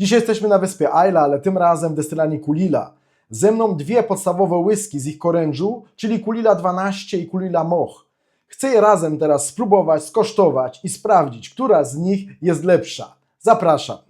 Dzisiaj jesteśmy na wyspie Ayla, ale tym razem w destylanii Kulila. Ze mną dwie podstawowe whisky z ich korężu, czyli Kulila 12 i Kulila Moch. Chcę je razem teraz spróbować, skosztować i sprawdzić, która z nich jest lepsza. Zapraszam.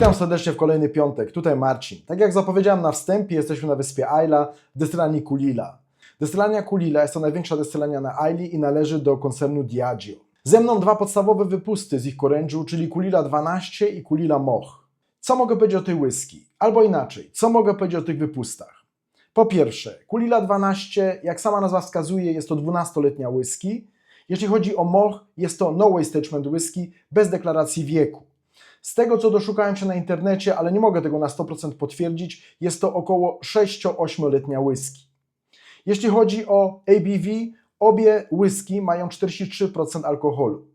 Witam serdecznie w kolejny piątek. Tutaj Marcin. Tak jak zapowiedziałem na wstępie, jesteśmy na wyspie Ayla w destylanii Kulila. Destylania Kulila jest to największa destylania na Aili i należy do koncernu Diageo. Ze mną dwa podstawowe wypusty z ich korężu, czyli Kulila 12 i Kulila Moch. Co mogę powiedzieć o tej whisky? Albo inaczej, co mogę powiedzieć o tych wypustach? Po pierwsze, Kulila 12, jak sama nazwa wskazuje, jest to 12-letnia whisky. Jeśli chodzi o Moch, jest to no waste whisky bez deklaracji wieku. Z tego, co doszukałem się na internecie, ale nie mogę tego na 100% potwierdzić, jest to około 6-8-letnia whisky. Jeśli chodzi o ABV, obie whisky mają 43% alkoholu.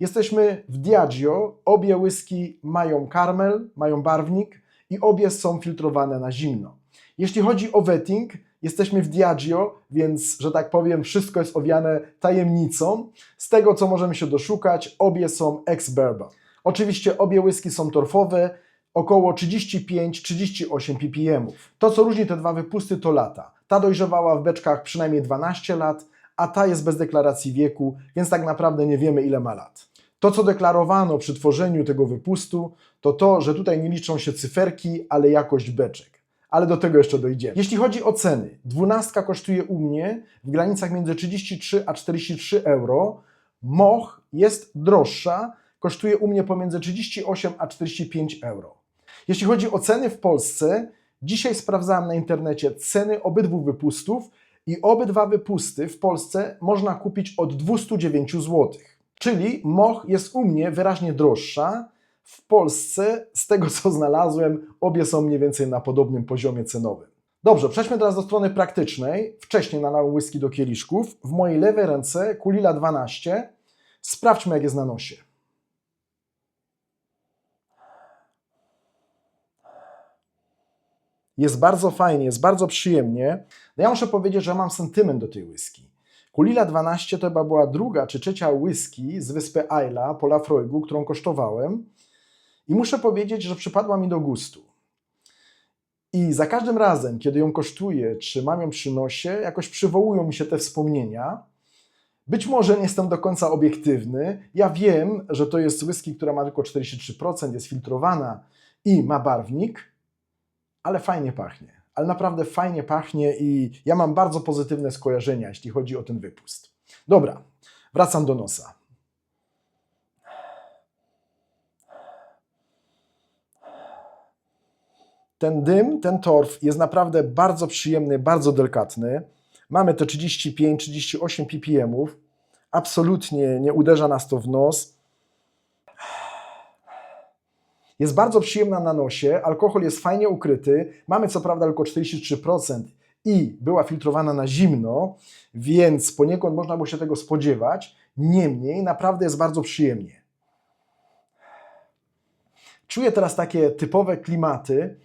Jesteśmy w Diageo, obie whisky mają karmel, mają barwnik i obie są filtrowane na zimno. Jeśli chodzi o wetting, jesteśmy w Diageo, więc, że tak powiem, wszystko jest owiane tajemnicą. Z tego, co możemy się doszukać, obie są ex-bourbon. Oczywiście obie whisky są torfowe, około 35-38 ppm. To, co różni te dwa wypusty, to lata. Ta dojrzewała w beczkach przynajmniej 12 lat, a ta jest bez deklaracji wieku, więc tak naprawdę nie wiemy, ile ma lat. To, co deklarowano przy tworzeniu tego wypustu, to to, że tutaj nie liczą się cyferki, ale jakość beczek. Ale do tego jeszcze dojdziemy. Jeśli chodzi o ceny, dwunastka kosztuje u mnie w granicach między 33 a 43 euro. Moch jest droższa, kosztuje u mnie pomiędzy 38 a 45 euro. Jeśli chodzi o ceny w Polsce, dzisiaj sprawdzałem na internecie ceny obydwu wypustów i obydwa wypusty w Polsce można kupić od 209 zł. Czyli Moch jest u mnie wyraźnie droższa. W Polsce, z tego co znalazłem, obie są mniej więcej na podobnym poziomie cenowym. Dobrze, przejdźmy teraz do strony praktycznej. Wcześniej nalałem whisky do kieliszków. W mojej lewej ręce Kulila 12. Sprawdźmy, jak jest na nosie. Jest bardzo fajnie, jest bardzo przyjemnie. No ja muszę powiedzieć, że mam sentyment do tej whisky. Kulila 12 to chyba była druga czy trzecia whisky z wyspy Ayla po Lafroigu, którą kosztowałem. I muszę powiedzieć, że przypadła mi do gustu. I za każdym razem, kiedy ją kosztuję, czy mam ją przy nosie, jakoś przywołują mi się te wspomnienia. Być może nie jestem do końca obiektywny. Ja wiem, że to jest whisky, która ma tylko 43%, jest filtrowana i ma barwnik, ale fajnie pachnie. Ale naprawdę fajnie pachnie i ja mam bardzo pozytywne skojarzenia, jeśli chodzi o ten wypust. Dobra, wracam do nosa. Ten dym, ten torf jest naprawdę bardzo przyjemny, bardzo delikatny. Mamy te 35-38 ppm. Absolutnie nie uderza nas to w nos. Jest bardzo przyjemna na nosie, alkohol jest fajnie ukryty. Mamy co prawda tylko 43% i była filtrowana na zimno, więc poniekąd można było się tego spodziewać. Niemniej naprawdę jest bardzo przyjemnie. Czuję teraz takie typowe klimaty,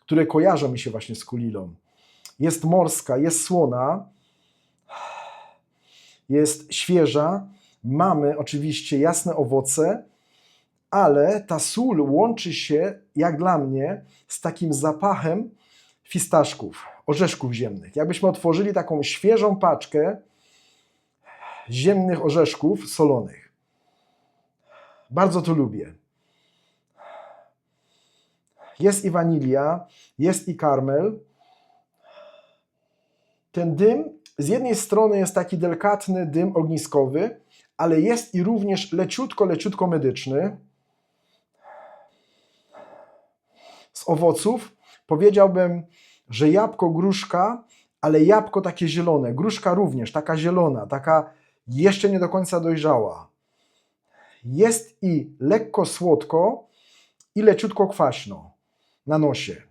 które kojarzą mi się właśnie z kulilą. Jest morska, jest słona, jest świeża. Mamy oczywiście jasne owoce, ale ta sól łączy się, jak dla mnie, z takim zapachem fistaszków, orzeszków ziemnych. Jakbyśmy otworzyli taką świeżą paczkę ziemnych orzeszków solonych. Bardzo to lubię. Jest i wanilia, jest i karmel. Ten dym z jednej strony jest taki delikatny dym ogniskowy, ale jest i również leciutko, leciutko medyczny. Z owoców powiedziałbym, że jabłko, gruszka, ale jabłko takie zielone, gruszka również taka zielona, taka jeszcze nie do końca dojrzała. Jest i lekko słodko, i leciutko kwaśno na nosie.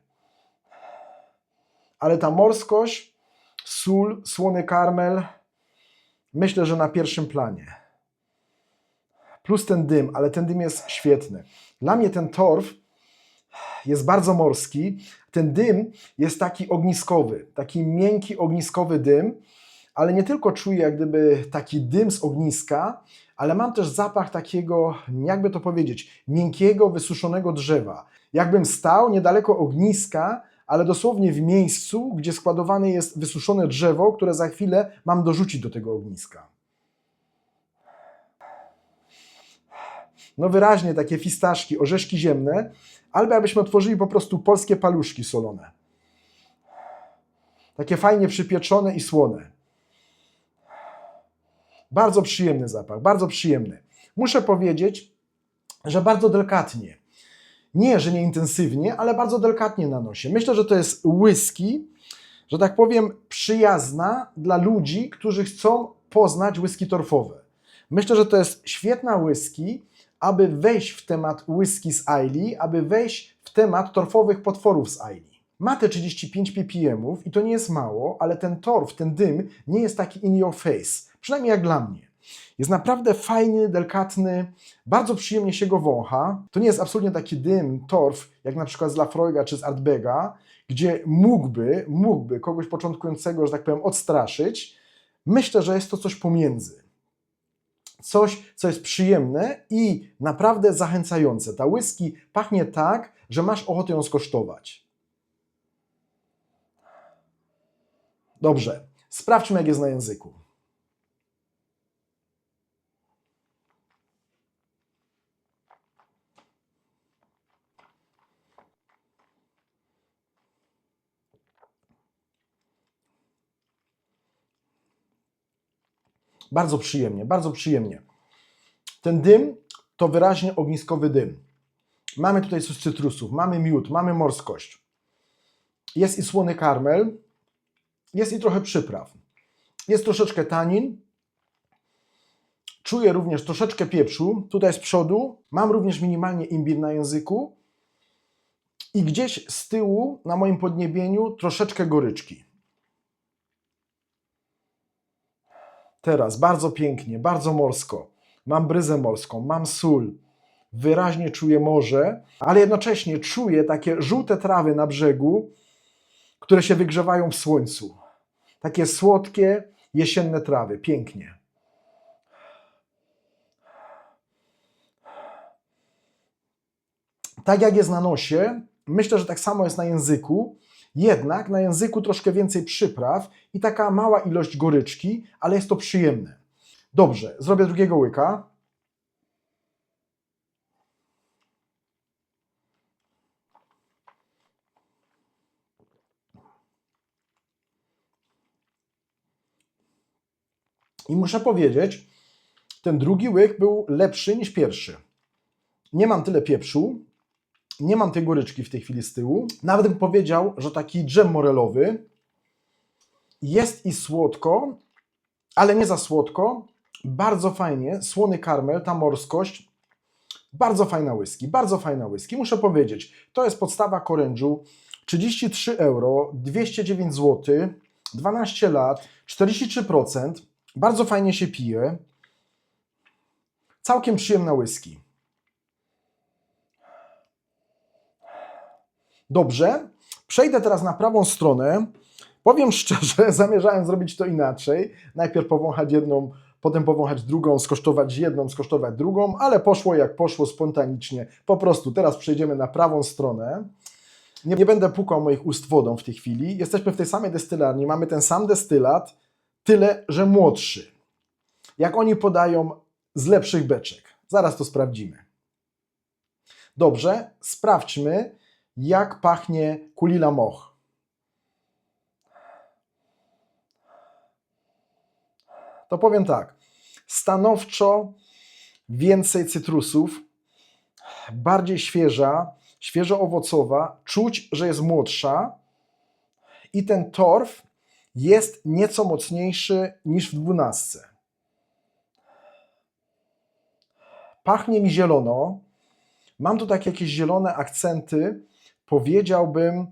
Ale ta morskość, sól, słony karmel, myślę, że na pierwszym planie. Plus ten dym, ale ten dym jest świetny. Dla mnie ten torf jest bardzo morski. Ten dym jest taki ogniskowy, taki miękki ogniskowy dym, ale nie tylko czuję jak gdyby taki dym z ogniska, ale mam też zapach takiego, jakby to powiedzieć, miękkiego, wysuszonego drzewa. Jakbym stał niedaleko ogniska, ale dosłownie w miejscu, gdzie składowane jest wysuszone drzewo, które za chwilę mam dorzucić do tego ogniska. No wyraźnie takie fistaszki, orzeszki ziemne, albo jakbyśmy otworzyli po prostu polskie paluszki solone. Takie fajnie przypieczone i słone. Bardzo przyjemny zapach, bardzo przyjemny. Muszę powiedzieć, że bardzo delikatnie. Nie, że nie intensywnie, ale bardzo delikatnie na nosie. Myślę, że to jest whisky, że tak powiem, przyjazna dla ludzi, którzy chcą poznać whisky torfowe. Myślę, że to jest świetna whisky, aby wejść w temat whisky z Aili, aby wejść w temat torfowych potworów z Aili. Ma te 35 ppm i to nie jest mało, ale ten torf, ten dym nie jest taki in your face, przynajmniej jak dla mnie. Jest naprawdę fajny, delikatny, bardzo przyjemnie się go wącha. To nie jest absolutnie taki dym, torf, jak na przykład z Lafroiga czy z Artbega, gdzie mógłby, mógłby kogoś początkującego, że tak powiem, odstraszyć. Myślę, że jest to coś pomiędzy. Coś, co jest przyjemne i naprawdę zachęcające. Ta whisky pachnie tak, że masz ochotę ją skosztować. Dobrze, sprawdźmy, jak jest na języku. Bardzo przyjemnie, bardzo przyjemnie. Ten dym to wyraźnie ogniskowy dym. Mamy tutaj sos cytrusów, mamy miód, mamy morskość. Jest i słony karmel, jest i trochę przypraw. Jest troszeczkę tanin. Czuję również troszeczkę pieprzu. Tutaj z przodu mam również minimalnie imbir na języku. I gdzieś z tyłu, na moim podniebieniu, troszeczkę goryczki. Teraz bardzo pięknie, bardzo morsko. Mam bryzę morską, mam sól. Wyraźnie czuję morze, ale jednocześnie czuję takie żółte trawy na brzegu, które się wygrzewają w słońcu. Takie słodkie, jesienne trawy. Pięknie. Tak jak jest na nosie, myślę, że tak samo jest na języku. Jednak na języku troszkę więcej przypraw i taka mała ilość goryczki, ale jest to przyjemne. Dobrze, zrobię drugiego łyka. I muszę powiedzieć, ten drugi łyk był lepszy niż pierwszy. Nie mam tyle pieprzu, nie mam tej goryczki w tej chwili z tyłu. Nawet bym powiedział, że taki dżem morelowy jest i słodko, ale nie za słodko. Bardzo fajnie, słony karmel, ta morskość. Bardzo fajna whisky, bardzo fajna whisky. Muszę powiedzieć, to jest podstawa korężu. 33 euro, 209 zł, 12 lat, 43%. Bardzo fajnie się pije. Całkiem przyjemna whisky. Dobrze, przejdę teraz na prawą stronę. Powiem szczerze, zamierzałem zrobić to inaczej. Najpierw powąchać jedną, potem powąchać drugą, skosztować jedną, skosztować drugą, ale poszło jak poszło spontanicznie. Po prostu teraz przejdziemy na prawą stronę. Nie, nie będę pukał moich ust wodą w tej chwili. Jesteśmy w tej samej destylarni, mamy ten sam destylat, tyle że młodszy. Jak oni podają z lepszych beczek. Zaraz to sprawdzimy. Dobrze, sprawdźmy, jak pachnie kulila moch. To powiem tak. Stanowczo więcej cytrusów, bardziej świeża, świeżo owocowa, czuć, że jest młodsza i ten torf jest nieco mocniejszy niż w dwunastce. Pachnie mi zielono. Mam tu takie jakieś zielone akcenty. Powiedziałbym,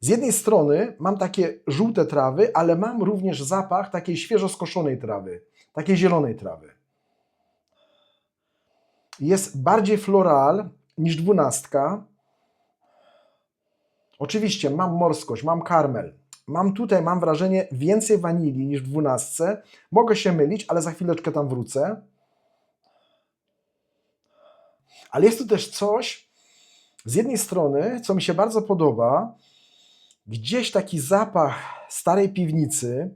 z jednej strony mam takie żółte trawy, ale mam również zapach takiej świeżo skoszonej trawy, takiej zielonej trawy. Jest bardziej floral, niż dwunastka. Oczywiście mam morskość, mam karmel. Mam tutaj, mam wrażenie, więcej wanilii niż w dwunastce. Mogę się mylić, ale za chwileczkę tam wrócę. Ale jest tu też coś, z jednej strony, co mi się bardzo podoba, gdzieś taki zapach starej piwnicy,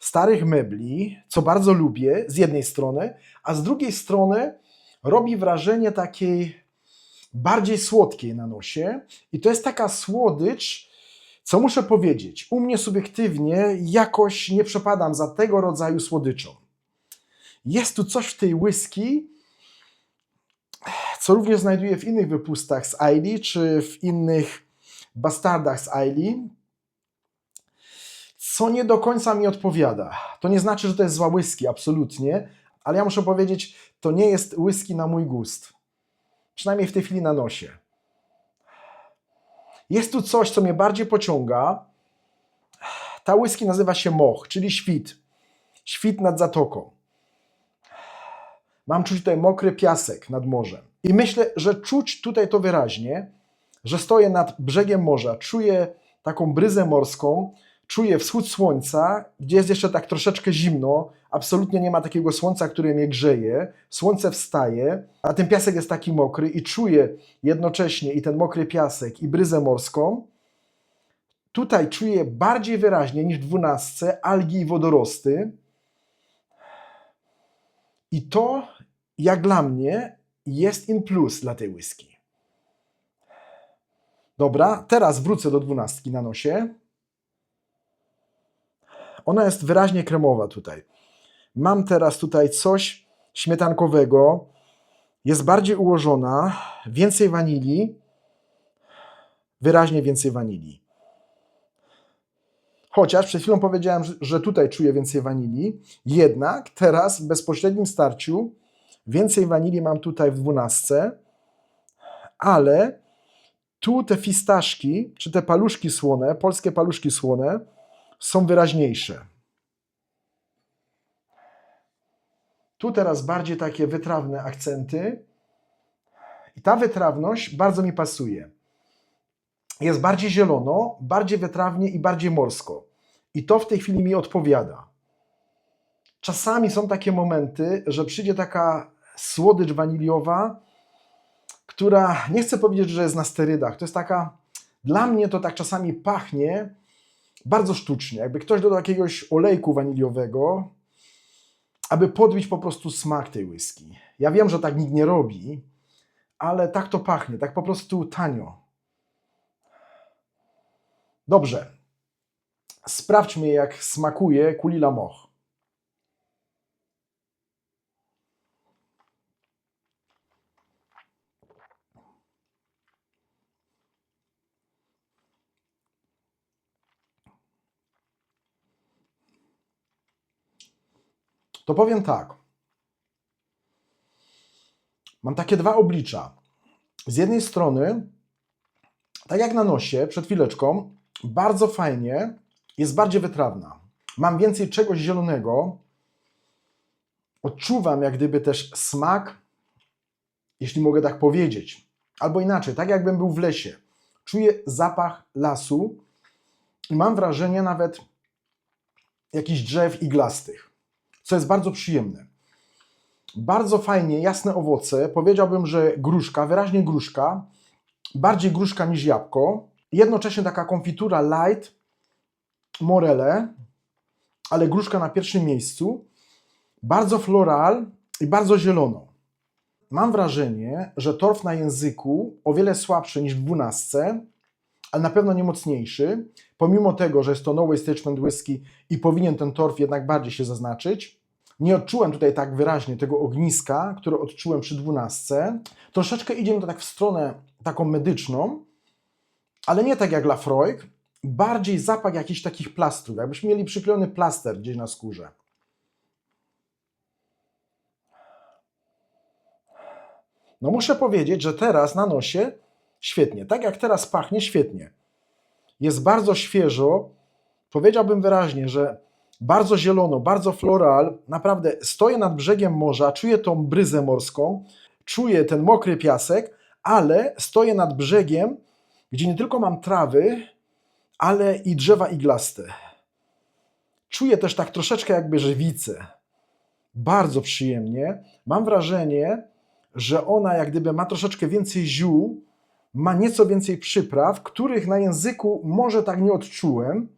starych mebli, co bardzo lubię, z jednej strony, a z drugiej strony robi wrażenie takiej bardziej słodkiej na nosie. I to jest taka słodycz, co muszę powiedzieć, u mnie subiektywnie jakoś nie przepadam za tego rodzaju słodyczą. Jest tu coś w tej whisky, co również znajduję w innych wypustach z Aili, czy w innych bastardach z Aili, co nie do końca mi odpowiada. To nie znaczy, że to jest zła whisky, absolutnie, ale ja muszę powiedzieć, to nie jest whisky na mój gust. Przynajmniej w tej chwili na nosie. Jest tu coś, co mnie bardziej pociąga. Ta whisky nazywa się moch, czyli świt. Świt nad zatoką. Mam czuć tutaj mokry piasek nad morzem. I myślę, że czuć tutaj to wyraźnie, że stoję nad brzegiem morza, czuję taką bryzę morską, czuję wschód słońca, gdzie jest jeszcze tak troszeczkę zimno, absolutnie nie ma takiego słońca, które mnie grzeje, słońce wstaje, a ten piasek jest taki mokry i czuję jednocześnie i ten mokry piasek i bryzę morską. Tutaj czuję bardziej wyraźnie niż dwunastce algi i wodorosty. I to, jak dla mnie, jest in plus dla tej whisky. Dobra, teraz wrócę do dwunastki na nosie. Ona jest wyraźnie kremowa tutaj. Mam teraz tutaj coś śmietankowego. Jest bardziej ułożona, więcej wanilii, wyraźnie więcej wanilii. Chociaż przed chwilą powiedziałem, że- tutaj czuję więcej wanilii, jednak teraz w bezpośrednim starciu więcej wanilii mam tutaj w dwunastce, ale tu te fistaszki, czy te paluszki słone, polskie paluszki słone, są wyraźniejsze. Tu teraz bardziej takie wytrawne akcenty. I ta wytrawność bardzo mi pasuje. Jest bardziej zielono, bardziej wytrawnie i bardziej morsko. I to w tej chwili mi odpowiada. Czasami są takie momenty, że przyjdzie taka słodycz waniliowa, która nie chcę powiedzieć, że jest na sterydach. To jest taka, dla mnie to tak czasami pachnie bardzo sztucznie. Jakby ktoś dodał jakiegoś olejku waniliowego, aby podbić po prostu smak tej whisky. Ja wiem, że tak nikt nie robi, ale tak to pachnie, tak po prostu tanio. Dobrze. Sprawdźmy, jak smakuje Kulila Moch. To powiem tak. Mam takie dwa oblicza. Z jednej strony, tak jak na nosie przed chwileczką, bardzo fajnie, jest bardziej wytrawna. Mam więcej czegoś zielonego. Odczuwam jak gdyby też smak, jeśli mogę tak powiedzieć. Albo inaczej, tak jakbym był w lesie. Czuję zapach lasu i mam wrażenie nawet jakichś drzew iglastych, co jest bardzo przyjemne. Bardzo fajnie, jasne owoce. Powiedziałbym, że gruszka, wyraźnie gruszka, bardziej gruszka niż jabłko. Jednocześnie taka konfitura light, morele, ale gruszka na pierwszym miejscu. Bardzo floral i bardzo zielono. Mam wrażenie, że torf na języku o wiele słabszy niż w dwunastce, ale na pewno nie mocniejszy. Pomimo tego, że jest to no waste statement whisky i powinien ten torf jednak bardziej się zaznaczyć. Nie odczułem tutaj tak wyraźnie tego ogniska, które odczułem przy dwunastce. Troszeczkę idzie mi to tak w stronę taką medyczną, ale nie tak jak Lafroig, bardziej zapach jakichś takich plastrów, jakbyśmy mieli przyklejony plaster gdzieś na skórze. No muszę powiedzieć, że teraz na nosie świetnie. Tak jak teraz pachnie, świetnie. Jest bardzo świeżo. Powiedziałbym wyraźnie, że bardzo zielono, bardzo floral. Naprawdę stoję nad brzegiem morza, czuję tą bryzę morską, czuję ten mokry piasek, ale stoję nad brzegiem, gdzie nie tylko mam trawy, ale i drzewa iglaste. Czuję też tak troszeczkę jakby żywicę. Bardzo przyjemnie. Mam wrażenie, że ona jak gdyby ma troszeczkę więcej ziół, ma nieco więcej przypraw, których na języku może tak nie odczułem,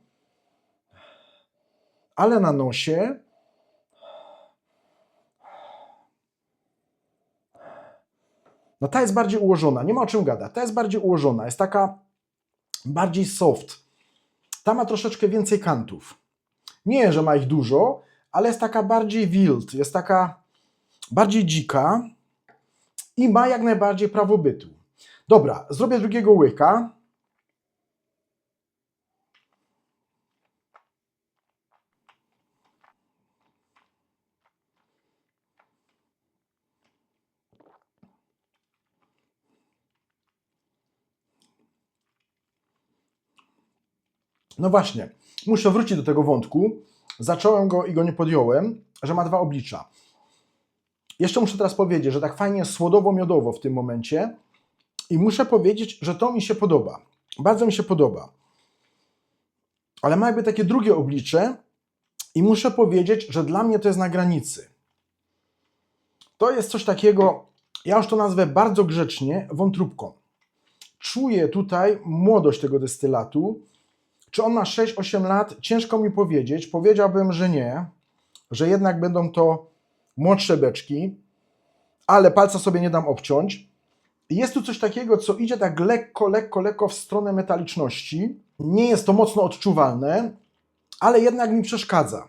ale na nosie no ta jest bardziej ułożona, nie ma o czym gadać. Ta jest bardziej ułożona, jest taka bardziej soft. Ta ma troszeczkę więcej kantów. Nie, że ma ich dużo, ale jest taka bardziej wild, jest taka bardziej dzika i ma jak najbardziej prawo bytu. Dobra, zrobię drugiego łyka. No właśnie, muszę wrócić do tego wątku. Zacząłem go i go nie podjąłem, że ma dwa oblicza. Jeszcze muszę teraz powiedzieć, że tak fajnie słodowo-miodowo w tym momencie i muszę powiedzieć, że to mi się podoba. Bardzo mi się podoba. Ale ma jakby takie drugie oblicze i muszę powiedzieć, że dla mnie to jest na granicy. To jest coś takiego, ja już to nazwę bardzo grzecznie wątróbką. Czuję tutaj młodość tego destylatu. Czy on ma 6-8 lat? Ciężko mi powiedzieć. Powiedziałbym, że nie, że jednak będą to młodsze beczki, ale palca sobie nie dam obciąć. Jest tu coś takiego, co idzie tak lekko, lekko, lekko w stronę metaliczności. Nie jest to mocno odczuwalne, ale jednak mi przeszkadza.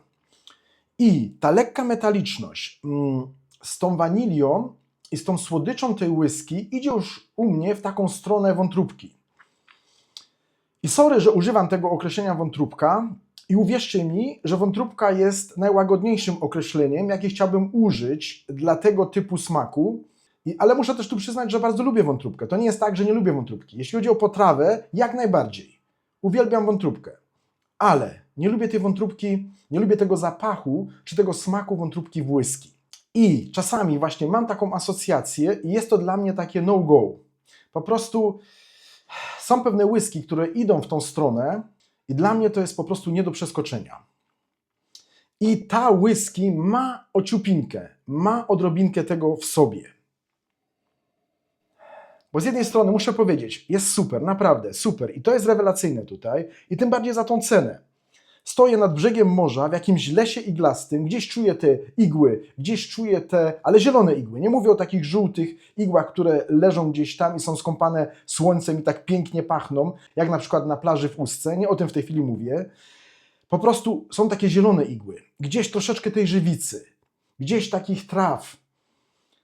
I ta lekka metaliczność mm, z tą wanilią i z tą słodyczą tej whisky idzie już u mnie w taką stronę wątróbki. I sorry, że używam tego określenia wątróbka, i uwierzcie mi, że wątróbka jest najłagodniejszym określeniem, jakie chciałbym użyć dla tego typu smaku. I, ale muszę też tu przyznać, że bardzo lubię wątróbkę. To nie jest tak, że nie lubię wątróbki. Jeśli chodzi o potrawę, jak najbardziej. Uwielbiam wątróbkę. Ale nie lubię tej wątróbki, nie lubię tego zapachu czy tego smaku wątróbki w whisky. I czasami właśnie mam taką asocjację i jest to dla mnie takie no-go. Po prostu są pewne whisky, które idą w tą stronę, i dla mnie to jest po prostu nie do przeskoczenia. I ta whisky ma ociupinkę, ma odrobinkę tego w sobie. Bo z jednej strony muszę powiedzieć, jest super, naprawdę super i to jest rewelacyjne tutaj i tym bardziej za tą cenę. Stoję nad brzegiem morza w jakimś lesie iglastym, gdzieś czuję te igły, gdzieś czuję te, ale zielone igły. Nie mówię o takich żółtych igłach, które leżą gdzieś tam i są skąpane słońcem i tak pięknie pachną, jak na przykład na plaży w Ustce. Nie o tym w tej chwili mówię. Po prostu są takie zielone igły. Gdzieś troszeczkę tej żywicy, gdzieś takich traw.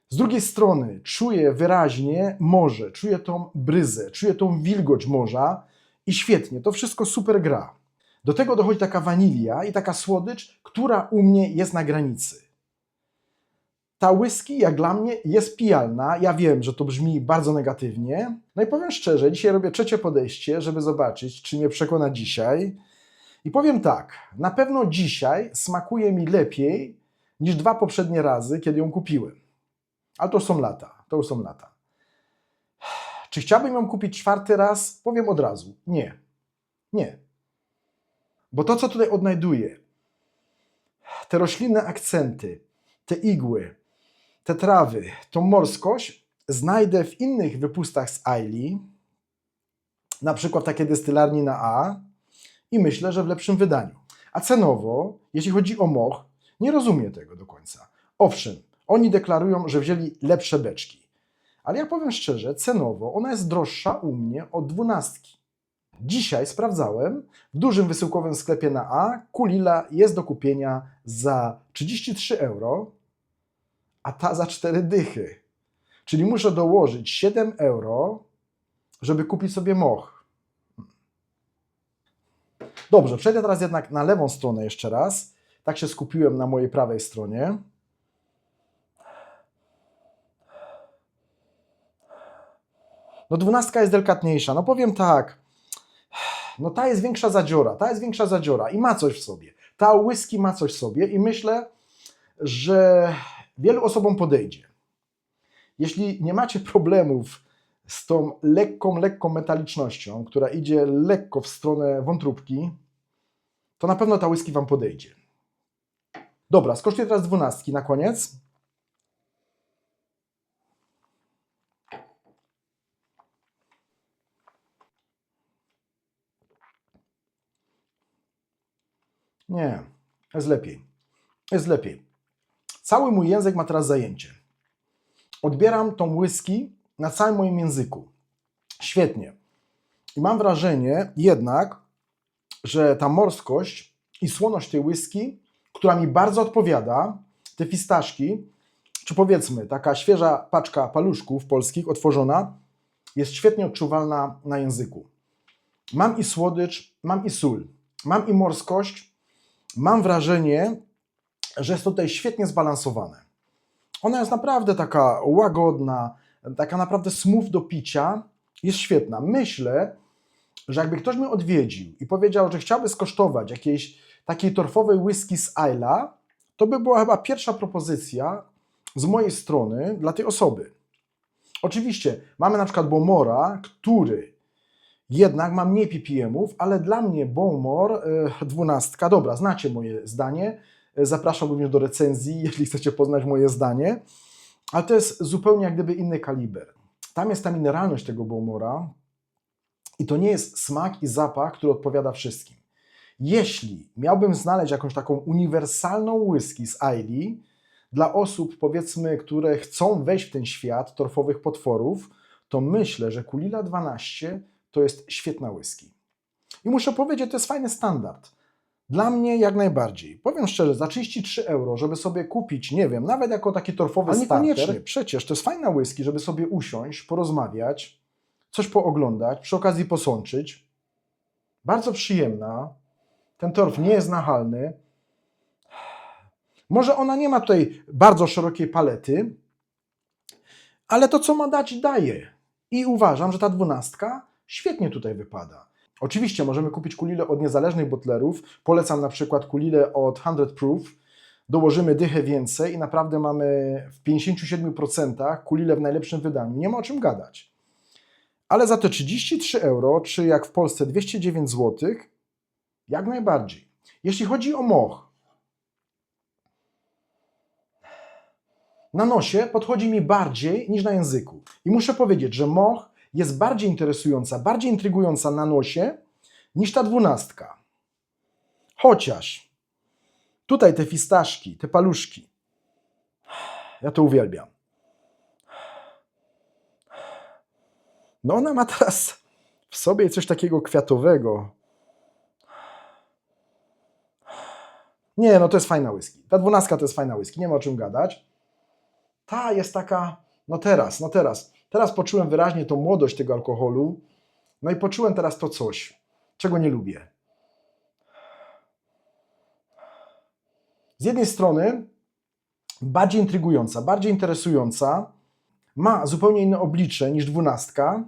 Z drugiej strony czuję wyraźnie morze, czuję tą bryzę, czuję tą wilgoć morza i świetnie, to wszystko super gra. Do tego dochodzi taka wanilia i taka słodycz, która u mnie jest na granicy. Ta whisky, jak dla mnie, jest pijalna. Ja wiem, że to brzmi bardzo negatywnie. No i powiem szczerze, dzisiaj robię trzecie podejście, żeby zobaczyć, czy mnie przekona dzisiaj. I powiem tak, na pewno dzisiaj smakuje mi lepiej niż dwa poprzednie razy, kiedy ją kupiłem. Ale to są lata, to już są lata. Czy chciałbym ją kupić czwarty raz? Powiem od razu, nie. Nie. Bo to, co tutaj odnajduję, te roślinne akcenty, te igły, te trawy, tą morskość znajdę w innych wypustach z Aili, na przykład takie destylarni na A i myślę, że w lepszym wydaniu. A cenowo, jeśli chodzi o moch, nie rozumiem tego do końca. Owszem, oni deklarują, że wzięli lepsze beczki. Ale ja powiem szczerze, cenowo ona jest droższa u mnie od dwunastki. Dzisiaj sprawdzałem, w dużym wysyłkowym sklepie na A kulila jest do kupienia za 33 euro, a ta za 4 dychy. Czyli muszę dołożyć 7 euro, żeby kupić sobie moch. Dobrze, przejdę teraz jednak na lewą stronę jeszcze raz. Tak się skupiłem na mojej prawej stronie. No dwunastka jest delikatniejsza. No powiem tak, no ta jest większa zadziora, ta jest większa zadziora i ma coś w sobie. Ta whisky ma coś w sobie i myślę, że wielu osobom podejdzie. Jeśli nie macie problemów z tą lekką, lekką metalicznością, która idzie lekko w stronę wątróbki, to na pewno ta whisky Wam podejdzie. Dobra, skosztuję teraz dwunastki na koniec. Nie, jest lepiej. Jest lepiej. Cały mój język ma teraz zajęcie. Odbieram tą whisky na całym moim języku. Świetnie. I mam wrażenie jednak, że ta morskość i słoność tej whisky, która mi bardzo odpowiada, te fistaszki, czy powiedzmy taka świeża paczka paluszków polskich otworzona, jest świetnie odczuwalna na języku. Mam i słodycz, mam i sól, mam i morskość, mam wrażenie, że jest tutaj świetnie zbalansowane. Ona jest naprawdę taka łagodna, taka naprawdę smooth do picia, jest świetna. Myślę, że jakby ktoś mnie odwiedził i powiedział, że chciałby skosztować jakiejś takiej torfowej whisky z Isla, to by była chyba pierwsza propozycja z mojej strony dla tej osoby. Oczywiście mamy na przykład Bomora, który jednak ma mniej ppm-ów, ale dla mnie Bomor y, 12, dobra, znacie moje zdanie, y, zapraszam również do recenzji, jeśli chcecie poznać moje zdanie, ale to jest zupełnie jak gdyby inny kaliber. Tam jest ta mineralność tego Bomora i to nie jest smak i zapach, który odpowiada wszystkim. Jeśli miałbym znaleźć jakąś taką uniwersalną whisky z Aili dla osób, powiedzmy, które chcą wejść w ten świat torfowych potworów, to myślę, że Kulila 12 to jest świetna whisky. I muszę powiedzieć, to jest fajny standard. Dla mnie jak najbardziej. Powiem szczerze, za 33 euro, żeby sobie kupić, nie wiem, nawet jako taki torfowy Ale starter, niekoniecznie. przecież to jest fajna whisky, żeby sobie usiąść, porozmawiać, coś pooglądać, przy okazji posączyć. Bardzo przyjemna. Ten torf nie jest nachalny. Może ona nie ma tutaj bardzo szerokiej palety, ale to, co ma dać, daje. I uważam, że ta dwunastka świetnie tutaj wypada. Oczywiście możemy kupić kulile od niezależnych botlerów. Polecam na przykład kulile od 100 Proof. Dołożymy dychę więcej i naprawdę mamy w 57% kulile w najlepszym wydaniu. Nie ma o czym gadać. Ale za te 33 euro, czy jak w Polsce 209 zł, jak najbardziej. Jeśli chodzi o moch, na nosie podchodzi mi bardziej niż na języku. I muszę powiedzieć, że moch jest bardziej interesująca, bardziej intrygująca na nosie niż ta dwunastka. Chociaż tutaj te fistaszki, te paluszki, ja to uwielbiam. No ona ma teraz w sobie coś takiego kwiatowego. Nie, no to jest fajna whisky. Ta dwunastka to jest fajna whisky, nie ma o czym gadać. Ta jest taka, no teraz, no teraz. Teraz poczułem wyraźnie tą młodość tego alkoholu. No i poczułem teraz to coś, czego nie lubię. Z jednej strony bardziej intrygująca, bardziej interesująca, ma zupełnie inne oblicze niż dwunastka.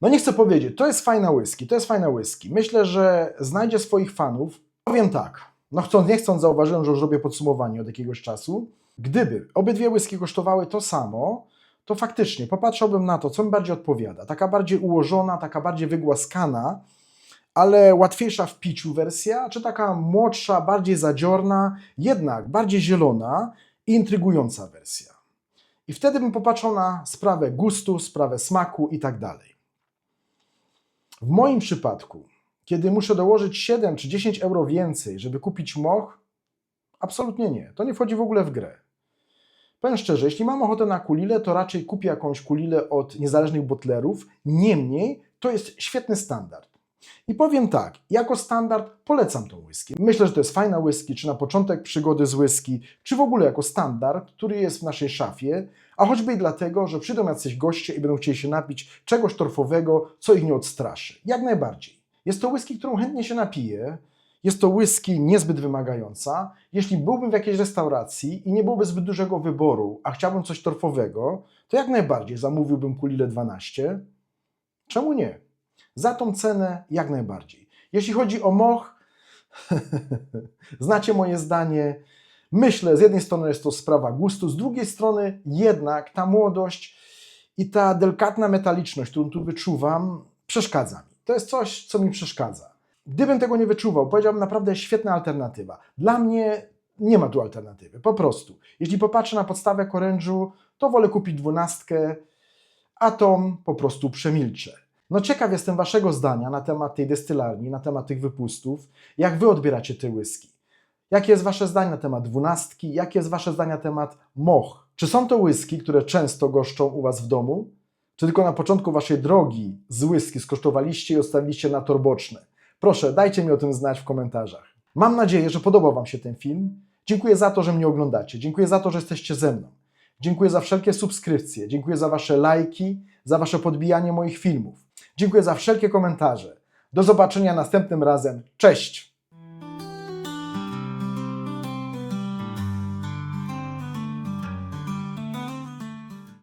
No nie chcę powiedzieć, to jest fajna whisky, to jest fajna whisky. Myślę, że znajdzie swoich fanów. Powiem tak, no chcąc nie chcąc zauważyłem, że już robię podsumowanie od jakiegoś czasu. Gdyby obydwie whisky kosztowały to samo, to faktycznie popatrzyłbym na to, co mi bardziej odpowiada. Taka bardziej ułożona, taka bardziej wygłaskana, ale łatwiejsza w piciu wersja, czy taka młodsza, bardziej zadziorna, jednak bardziej zielona i intrygująca wersja. I wtedy bym popatrzył na sprawę gustu, sprawę smaku i tak dalej. W moim przypadku, kiedy muszę dołożyć 7 czy 10 euro więcej, żeby kupić moch, absolutnie nie. To nie wchodzi w ogóle w grę. Powiem szczerze, jeśli mam ochotę na kulilę, to raczej kupię jakąś kulilę od niezależnych botlerów. Niemniej, to jest świetny standard. I powiem tak, jako standard polecam tą whisky. Myślę, że to jest fajna whisky, czy na początek przygody z whisky, czy w ogóle jako standard, który jest w naszej szafie, a choćby i dlatego, że przyjdą jacyś goście i będą chcieli się napić czegoś torfowego, co ich nie odstraszy. Jak najbardziej. Jest to whisky, którą chętnie się napiję. Jest to whisky niezbyt wymagająca. Jeśli byłbym w jakiejś restauracji i nie byłoby zbyt dużego wyboru, a chciałbym coś torfowego, to jak najbardziej zamówiłbym kulilę 12. Czemu nie? Za tą cenę jak najbardziej. Jeśli chodzi o moch, znacie moje zdanie. Myślę, z jednej strony jest to sprawa gustu, z drugiej strony jednak ta młodość i ta delikatna metaliczność, którą tu wyczuwam, przeszkadza mi. To jest coś, co mi przeszkadza. Gdybym tego nie wyczuwał, powiedziałbym naprawdę świetna alternatywa. Dla mnie nie ma tu alternatywy, po prostu. Jeśli popatrzę na podstawę korężu, to wolę kupić dwunastkę, a tą po prostu przemilczę. No ciekaw jestem waszego zdania na temat tej destylarni, na temat tych wypustów, jak wy odbieracie te whisky. Jakie jest wasze zdanie na temat dwunastki? Jakie jest wasze zdanie na temat moch? Czy są to whisky, które często goszczą u was w domu? Czy tylko na początku waszej drogi z whisky skosztowaliście i ostawiliście na tor boczny? Proszę, dajcie mi o tym znać w komentarzach. Mam nadzieję, że podobał wam się ten film. Dziękuję za to, że mnie oglądacie. Dziękuję za to, że jesteście ze mną. Dziękuję za wszelkie subskrypcje. Dziękuję za wasze lajki, za wasze podbijanie moich filmów. Dziękuję za wszelkie komentarze. Do zobaczenia następnym razem. Cześć!